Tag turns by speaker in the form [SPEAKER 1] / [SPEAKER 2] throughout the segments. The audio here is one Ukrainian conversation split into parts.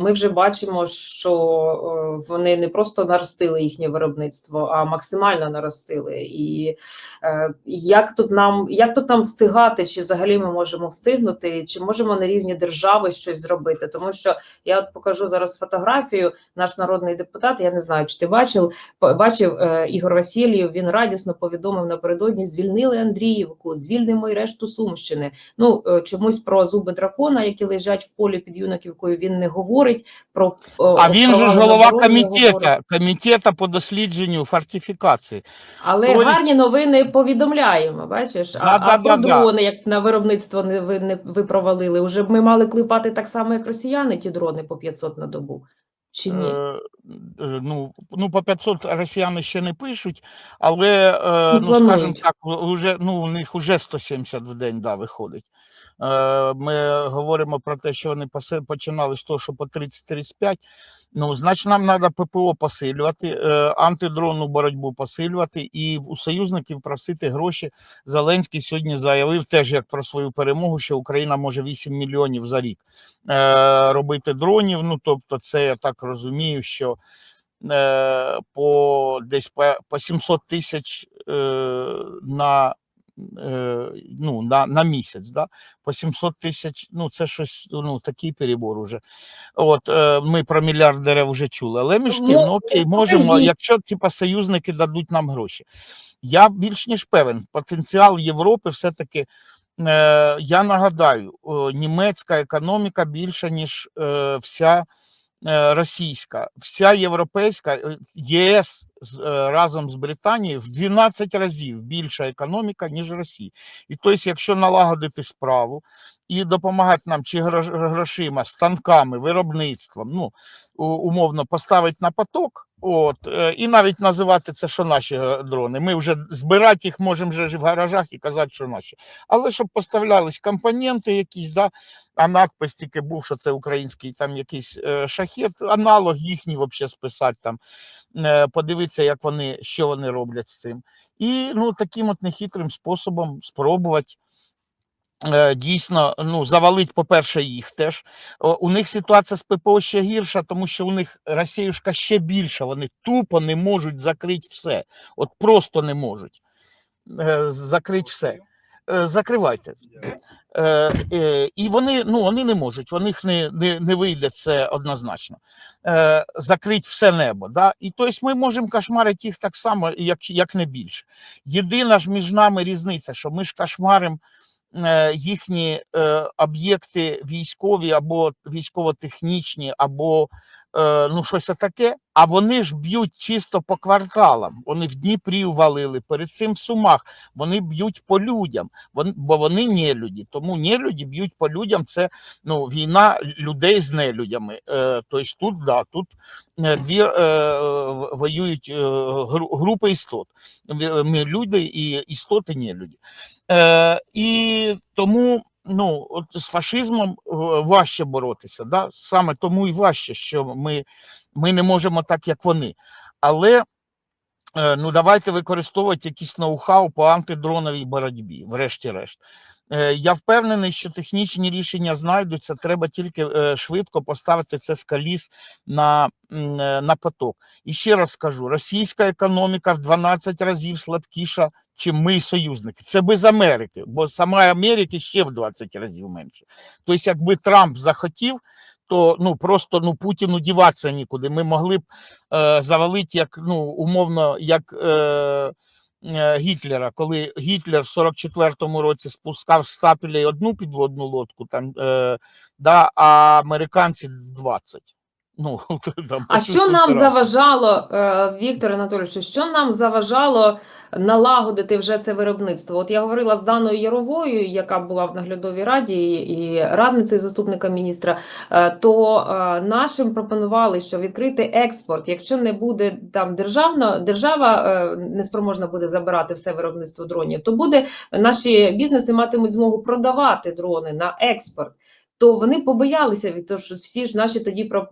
[SPEAKER 1] ми вже бачимо, що е, вони не просто наростили їхнє виробництво, а максимально наростили. І е, як тут нам як тут нам встигати, чи взагалі ми можемо встигнути, чи можемо на рівні держави щось зробити? Тому що я от покажу зараз фотографію. Наш народний депутат, я не знаю, чи ти бачив, бачив е, Ігор Васильєв. Він радісно повідомив напередодні: звільнили Андріївку, звільнимо й решту Сумщини. Ну чомусь про зуби дракона, які лежать в полі під юнаківкою, він не говорить. Про
[SPEAKER 2] А він же ж голова комітету,
[SPEAKER 1] комітету.
[SPEAKER 2] по дослідженню фортифікації.
[SPEAKER 1] Але
[SPEAKER 2] Тобто-
[SPEAKER 1] гарні новини повідомляємо. Бачиш, а,
[SPEAKER 2] Да,
[SPEAKER 1] а
[SPEAKER 2] да,
[SPEAKER 1] про
[SPEAKER 2] да, да.
[SPEAKER 1] дрони, як на виробництво не ви не ви провалили. Уже б ми мали клепати так само, як росіяни, ті дрони по 500 на добу. Чи ні?
[SPEAKER 2] Е, е, ну, ну, по 500 росіяни ще не пишуть, але, е,
[SPEAKER 1] Ну,
[SPEAKER 2] ну, скажімо так, уже, ну, у них вже 170 в день да, виходить. Е, Ми говоримо про те, що вони починали з того, що по 30-35. Ну, значить, нам треба ППО посилювати, е, антидронну боротьбу посилювати і у союзників просити гроші. Зеленський сьогодні заявив теж як про свою перемогу, що Україна може 8 мільйонів за рік е, робити дронів. Ну, тобто, це я так розумію, що по десь по, по 700 тисяч на, ну, на, на місяць. Да? По 700 тисяч, ну це щось, ну такий перебор уже. От е, ми про мільярд дерев вже чули. Але між тим,
[SPEAKER 1] Ну,
[SPEAKER 2] ну окей, можемо, якщо типа союзники дадуть нам гроші. Я більш ніж певен, потенціал Європи все-таки. Е, я нагадаю, німецька економіка більша, ніж е, вся е, російська, вся європейська ЄС разом з Британією в 12 разів більша економіка, ніж Росія. І тобто, якщо налагодити справу і допомагати нам чи грош- грошима, станками, виробництвом, ну умовно поставити на поток. От, е, і навіть називати це, що наші е, дрони. Ми вже збирати їх можемо вже в гаражах і казати, що наші. Але щоб поставлялись компоненти якісь, да, а надпис тільки був, що це український там якийсь е, шахет, аналог їхній взагалі списати там, подивитися, як вони, що вони роблять з цим. І ну, таким от нехитрим способом спробувати. Е, Дійсно, ну завалить, по-перше, їх теж. У них ситуація з ППО ще гірша, тому що у них Росіюшка ще більша. Вони тупо не можуть закрити все. От просто не можуть е, закрити все. Е, Закривайте. І вони, ну, вони не можуть, у них не, не, не вийде це однозначно. Закрити все небо. Да? І тобто ми можемо кошмарити їх так само, як, як не більше. Єдина ж між нами різниця, що ми ж кошмаримо їхні е, об'єкти військові або військово-технічні, або е, ну, щось таке, а вони ж б'ють чисто по кварталам. Вони в Дніпрі валили, перед цим в Сумах. Вони б'ють по людям, бо вони нелюді. Тому нелюді б'ють по людям. Це ну, війна людей з нелюдями. Е, тобто тут, да, тут е, дві е, воюють е, групи істот. Ми люди і істоти нелюді. Е, і тому ну, от з фашизмом важче боротися. Да? Саме тому і важче, що ми, ми не можемо так, як вони. Але ну, давайте використовувати якісь ноу-хау по антидроновій боротьбі, врешті-решт. Е, Я впевнений, що технічні рішення знайдуться. Треба тільки е, швидко поставити це з коліс на, е, на поток. І ще раз скажу: російська економіка в 12 разів слабкіша, чим ми союзники. Це без Америки, бо сама Америки ще в 20 разів менше. Тобто, якби Трамп захотів, то ну просто ну Путіну діватися нікуди. Ми могли б е, завалити як ну умовно, як. Е, е, Гітлера, коли Гітлер в 44-му році спускав з стапелей одну підводну лодку, там, е, да, а американці 20. Ну, там,
[SPEAKER 1] А що нам заважало, е, Віктор Анатолійович, що нам заважало налагодити вже це виробництво? От я говорила з Даною Яровою, яка була в наглядовій раді і радницею заступника міністра, е, то е, нашим пропонували, що відкрити експорт, якщо не буде там державна держава неспроможна буде забирати все виробництво дронів, то буде наші бізнеси матимуть змогу продавати дрони на експорт. То вони побоялися від того, що всі ж наші тоді про-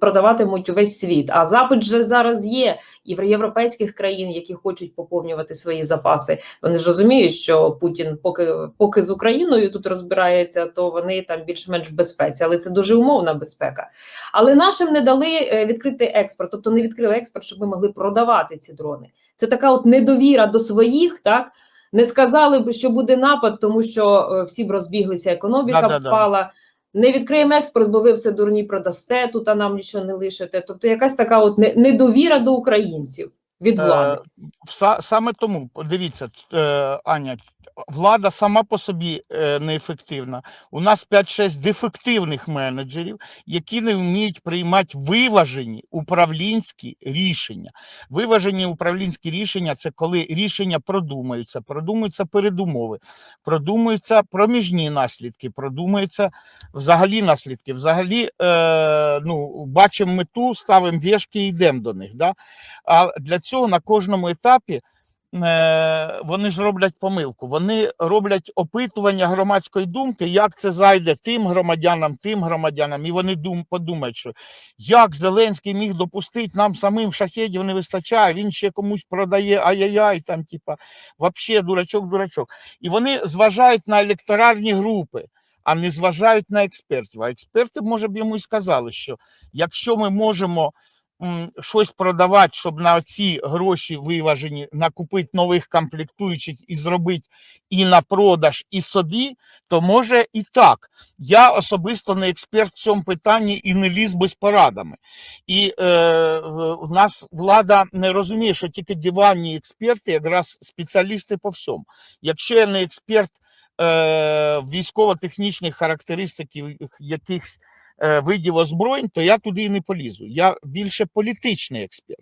[SPEAKER 1] продаватимуть увесь світ. А запит же зараз є і в європейських країн, які хочуть поповнювати свої запаси. Вони ж розуміють, що Путін, поки поки з Україною тут розбирається, то вони там більш-менш в безпеці, але це дуже умовна безпека. Але нашим не дали е, відкрити експорт, тобто не відкрили експорт, щоб ми могли продавати ці дрони. Це така от недовіра до своїх, так не сказали б, що буде напад, тому що е, всі б розбіглися, економіка б
[SPEAKER 2] Да-да-да.
[SPEAKER 1] впала. Не відкриємо експорт, бо ви все дурні продасте, тут а нам нічого не лишите. Тобто якась така от недовіра до українців від влади.
[SPEAKER 2] Е, Саме тому, дивіться, е, Аня, влада сама по собі е, неефективна. У нас 5-6 дефективних менеджерів, які не вміють приймати виважені управлінські рішення. Виважені управлінські рішення це коли рішення продумуються, продумуються передумови, продумуються проміжні наслідки, продумуються взагалі наслідки. Взагалі, е, ну, бачимо мету, ставимо вішки і йдемо до них. Да? А для цього на кожному етапі вони ж роблять помилку. Вони роблять опитування громадської думки, як це зайде тим громадянам, тим громадянам, і вони дум, подумають, що як Зеленський міг допустити, нам самим шахедів не вистачає, він ще комусь продає ай-яй-яй, там, типа, вообще дурачок, дурачок. І вони зважають на електоральні групи. А не зважають на експертів. А експерти, може б, йому і сказали, що якщо ми можемо щось продавати, щоб на ці гроші виважені накупити нових комплектуючих і зробити і на продаж, і собі, то може і так. Я особисто не експерт в цьому питанні і не ліз би з порадами. І е, в- нас влада не розуміє, що тільки диванні експерти, якраз спеціалісти по всьому. Якщо я не експерт е, військово-технічних характеристиків якихось видів озброєнь, то я туди і не полізу. Я більше політичний експерт.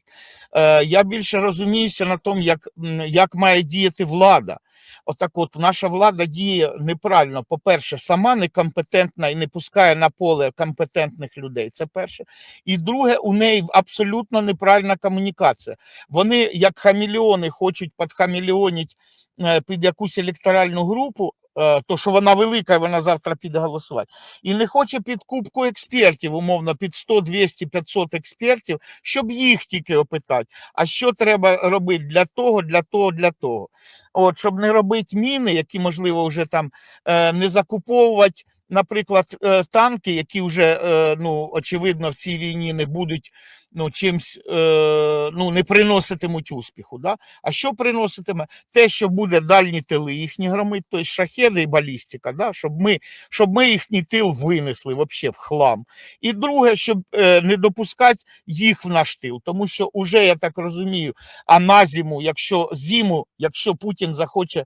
[SPEAKER 2] Е, я більше розуміюся на тому, як, як має діяти влада. Отак, от наша влада діє неправильно. По-перше, сама некомпетентна і не пускає на поле компетентних людей. Це перше. І друге, у неї абсолютно неправильна комунікація. Вони, як хамільйони, хочуть підхамільйонити е, під якусь електоральну групу, е, то що вона велика, вона завтра піде голосувати. І не хоче під кубку експертів, умовно, під 100, 200, 500 експертів, щоб їх тільки опитати. А що треба робити для того, для того, для того. От, щоб не робити міни, які, можливо, вже там е, не закуповувати. Наприклад, е, танки, які вже е, ну очевидно в цій війні не будуть ну чимсь е, ну не приноситимуть успіху. Да? А що приноситиме? Те, що буде дальні тили їхні громить, тобто шахеди і балістика, да? щоб ми щоб ми їхній тил винесли вообще в хлам. І друге, щоб не допускати їх в наш тил, тому що уже я так розумію, а на зиму, якщо зиму, якщо Путін захоче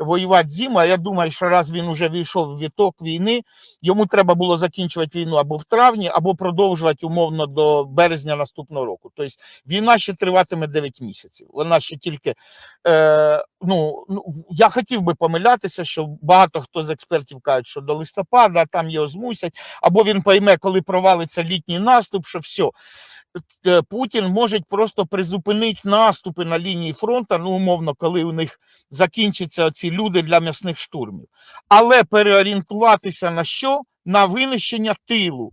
[SPEAKER 2] воювати зиму, а я думаю, що раз він уже війшов в віток війни, йому треба було закінчувати війну або в травні, або продовжувати умовно до березня наступного року. Тобто війна ще триватиме 9 місяців. Вона ще тільки е, ну, ну я хотів би помилятися, що багато хто з експертів кажуть, що до листопада там його змусять, або він пойме, коли провалиться літній наступ, що все. Е, Путін може просто призупинити наступи на лінії фронту, ну умовно, коли у них закінчаться ці люди для м'ясних штурмів, але переорієнтуватися на що? На винищення тилу.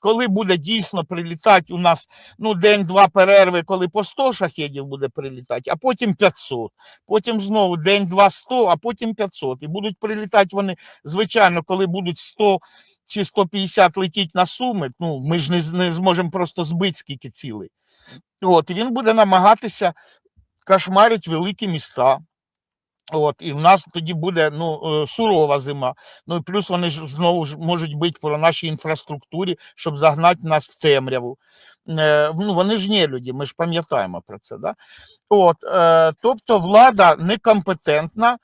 [SPEAKER 2] Коли буде дійсно прилітати у нас ну, день-два перерви, коли по 100 шахедів буде прилітати, а потім 500, потім знову день-два 100, а потім 500. І будуть прилітати вони, звичайно, коли будуть 100 чи 150 летіть на суми, ну ми ж не, не зможемо просто збити скільки цілей. От, і він буде намагатися кошмарити великі міста. От, і в нас тоді буде ну, е, сурова зима. Ну і плюс вони ж знову ж можуть бити по нашій інфраструктурі, щоб загнати нас в темряву. Е, ну, вони ж не люди, ми ж пам'ятаємо про це. Да? От, е, тобто влада некомпетентна,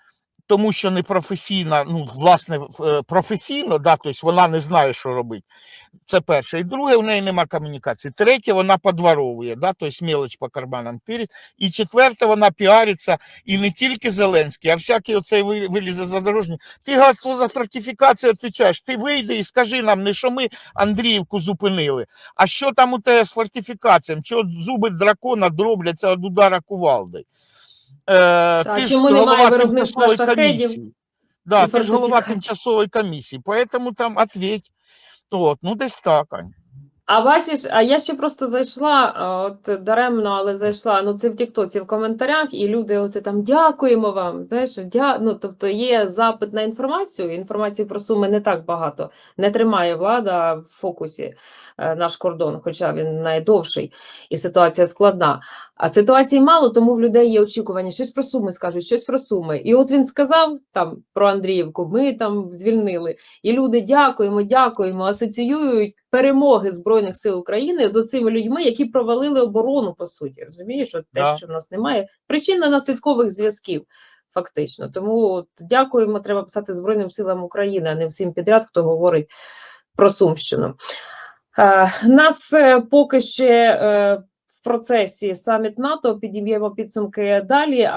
[SPEAKER 2] тому що не професійна, ну, власне, е, професійно, да, тобто вона не знає, що робити. Це перше. І друге, у неї нема комунікації. Третє, вона подворовує, да, тобто мелоч по карманам тирить. І четверте, вона піариться і не тільки Зеленський, а всякий оцей ви- вилізе задорожній. Ти гад, що за фортифікацію відповідаєш? Ти вийди і скажи нам, не що ми Андріївку зупинили, а що там у тебе з фортифікаціями? Чого зуби дракона дробляться від удара кувалди? Е,
[SPEAKER 1] а
[SPEAKER 2] ти ж
[SPEAKER 1] чому ж
[SPEAKER 2] голова тимчасової комісії. Да, ти ж голова тимчасової комісії, поэтому там ответь. От, ну десь так. Ань.
[SPEAKER 1] А бачиш, а я ще просто зайшла, от даремно, але зайшла. Ну це в Тіктоці в коментарях, і люди оце там дякуємо вам. Знаєш, дя... ну, тобто є запит на інформацію. Інформації про суми не так багато. Не тримає влада в фокусі е, наш кордон, хоча він найдовший, і ситуація складна. А ситуації мало, тому в людей є очікування. Щось про суми скажуть, щось про суми. І от він сказав там про Андріївку, ми там звільнили. І люди дякуємо, дякуємо, асоціюють перемоги Збройних сил України з оцими людьми, які провалили оборону, по суті. Розумієш, от те,
[SPEAKER 2] Да.
[SPEAKER 1] що в нас немає причинно-наслідкових зв'язків. Фактично, тому от, дякуємо. Треба писати Збройним силам України, а не всім підряд, хто говорить про Сумщину. Е, нас е, поки ще е, в процесі саміт НАТО підіб'ємо підсумки далі.